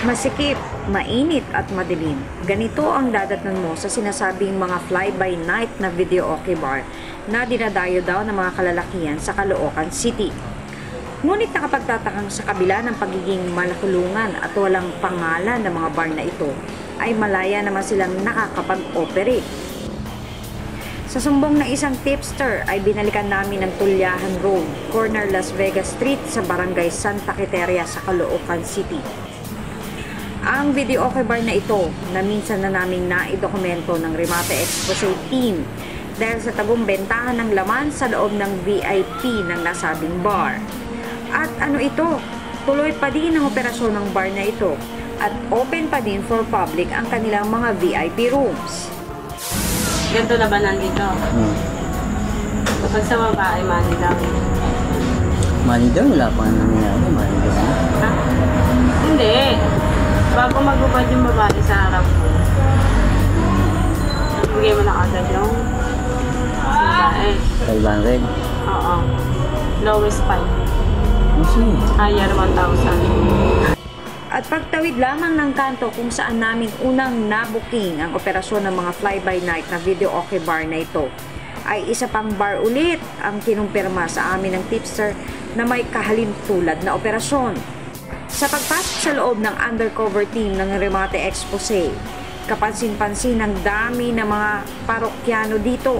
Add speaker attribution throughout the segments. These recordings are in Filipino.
Speaker 1: Masikip, mainit at madilim. Ganito ang dadatnan mo sa sinasabing mga fly-by-night na video okay bar na dinadayo daw ng mga kalalakihan sa Caloocan City. Ngunit nakapagtatakang sa kabila ng pagiging malakulungan at walang pangalan ng mga bar na ito, ay malaya naman silang nakakapag-operate. Sa sumbong ng isang tipster ay binalikan namin ng Tulyahan Road, corner Las Vegas Street sa barangay Santa Quiteria sa Caloocan City. Ang video okay bar na ito na minsan na naming naidokumento ng Remate Expose team dahil sa tagong bentahan ng laman sa loob ng VIP ng nasabing bar. At ano ito? Tuloy pa din ang operasyon ng bar na ito at open pa din for public ang kanilang mga VIP rooms.
Speaker 2: Ganito na ba nandito?
Speaker 3: Hmm.
Speaker 2: Kapag sa babae, money lang.
Speaker 3: Mali daw, wala pa nga nangyayari. Mali daw. na.
Speaker 2: Ha? Hindi. Bago magubad yung babae sa harap mo, bigay mo na agad yung babae.
Speaker 3: 500.
Speaker 2: Oo. Lowest 5.
Speaker 3: Kasi,
Speaker 2: Higher 1,000.
Speaker 1: At pagtawid lamang ng kanto kung saan namin unang nabuking ang operasyon ng mga fly-by-night na video okay bar na ito, ay isa pang bar ulit ang kinumpirma sa amin ng tipster na may kahalin tulad na operasyon. Sa pagpasok sa loob ng undercover team ng Remate Expose, kapansin-pansin ang dami ng mga parokyano dito.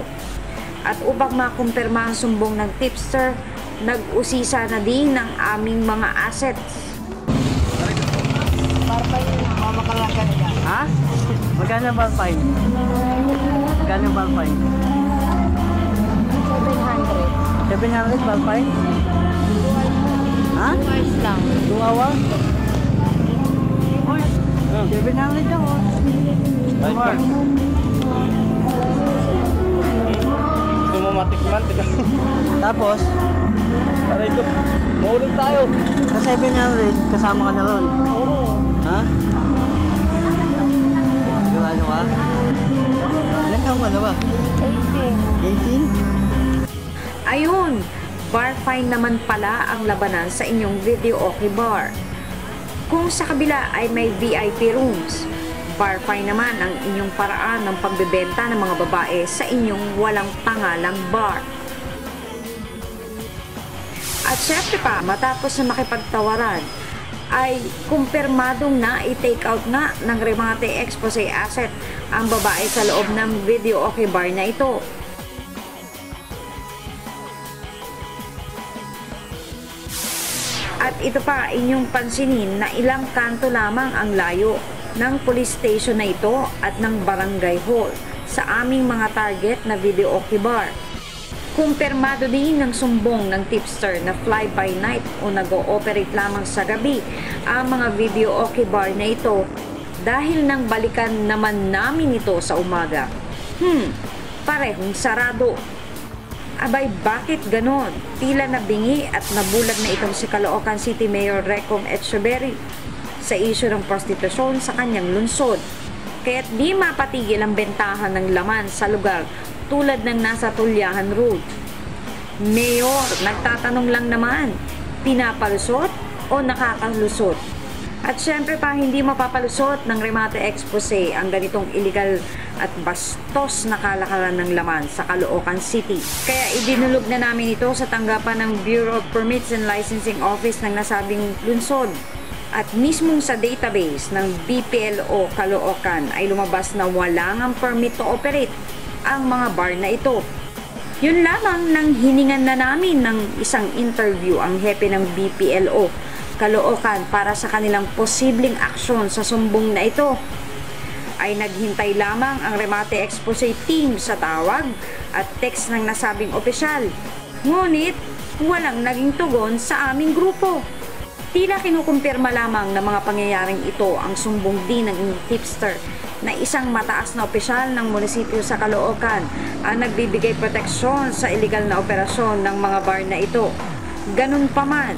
Speaker 1: At upang makumpirma ang sumbong ng tipster, nag-usisa na din ng aming mga assets.
Speaker 3: ha? Magkano ba ang fine? Magkano ba ang fine? 700. 700 ba ang fine? Ha?
Speaker 2: Hours lang.
Speaker 3: 2 hours? Uy, 700 daw. hours.
Speaker 4: Gusto mo matikman?
Speaker 3: Tapos,
Speaker 4: Aray ko. Maulog tayo.
Speaker 3: sa 700, kasama ka na ron.
Speaker 4: Oo.
Speaker 3: Ha? Yung ano ka? Ilan taong ka na ba? 18. 18?
Speaker 1: Ayun, bar fine naman pala ang labanan sa inyong video okay bar. Kung sa kabila ay may VIP rooms, bar fine naman ang inyong paraan ng pagbebenta ng mga babae sa inyong walang pangalang bar. At syempre pa, matapos na makipagtawaran, ay kumpirmadong na i-take out nga ng Remate Expose Asset ang babae sa loob ng video okay bar na ito. At ito pa inyong pansinin na ilang kanto lamang ang layo ng police station na ito at ng barangay hall sa aming mga target na video bar. Kumpirmado din ng sumbong ng tipster na fly-by-night o nag-ooperate lamang sa gabi ang mga video bar na ito dahil nang balikan naman namin ito sa umaga. Hmm, parehong sarado. Abay, bakit ganon? Tila nabingi at nabulag na itong si Caloocan City Mayor Recom Echeverry sa isyu ng prostitusyon sa kanyang lungsod. Kaya't di mapatigil ang bentahan ng laman sa lugar tulad ng nasa Tulyahan Road. Mayor, nagtatanong lang naman, pinapalusot o nakakalusot? At syempre pa, hindi mapapalusot ng Remate Expose ang ganitong illegal at bastos na kalakaran ng laman sa Caloocan City. Kaya idinulog na namin ito sa tanggapan ng Bureau of Permits and Licensing Office ng nasabing lungsod. At mismong sa database ng BPLO Caloocan ay lumabas na wala ngang permit to operate ang mga bar na ito. Yun lamang nang hiningan na namin ng isang interview ang hepe ng BPLO Caloocan para sa kanilang posibleng aksyon sa sumbong na ito ay naghintay lamang ang Remate Expose team sa tawag at text ng nasabing opisyal. Ngunit walang naging tugon sa aming grupo. Tila kinukumpirma lamang ng mga pangyayaring ito ang sumbong din ng tipster na isang mataas na opisyal ng munisipyo sa Caloocan ang nagbibigay proteksyon sa illegal na operasyon ng mga bar na ito. Ganun pa man,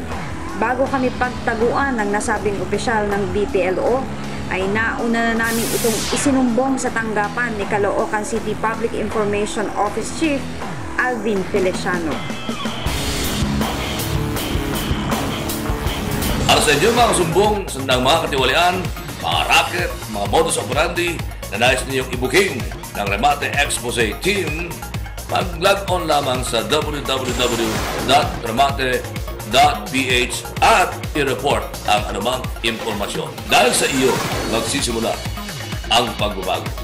Speaker 1: Bago kami pagtaguan ng nasabing opisyal ng BPLO, ay nauna na namin itong isinumbong sa tanggapan ni Caloocan City Public Information Office Chief Alvin Feliciano.
Speaker 5: Para sa inyo mga sumbong ng mga katiwalian, mga racket, mga modus operandi na nais ninyong ibuking ng Remate Expose Team, mag-log on lamang sa www.remate.com www.ph at i-report ang anumang impormasyon. Dahil sa iyo, magsisimula ang pagbabago.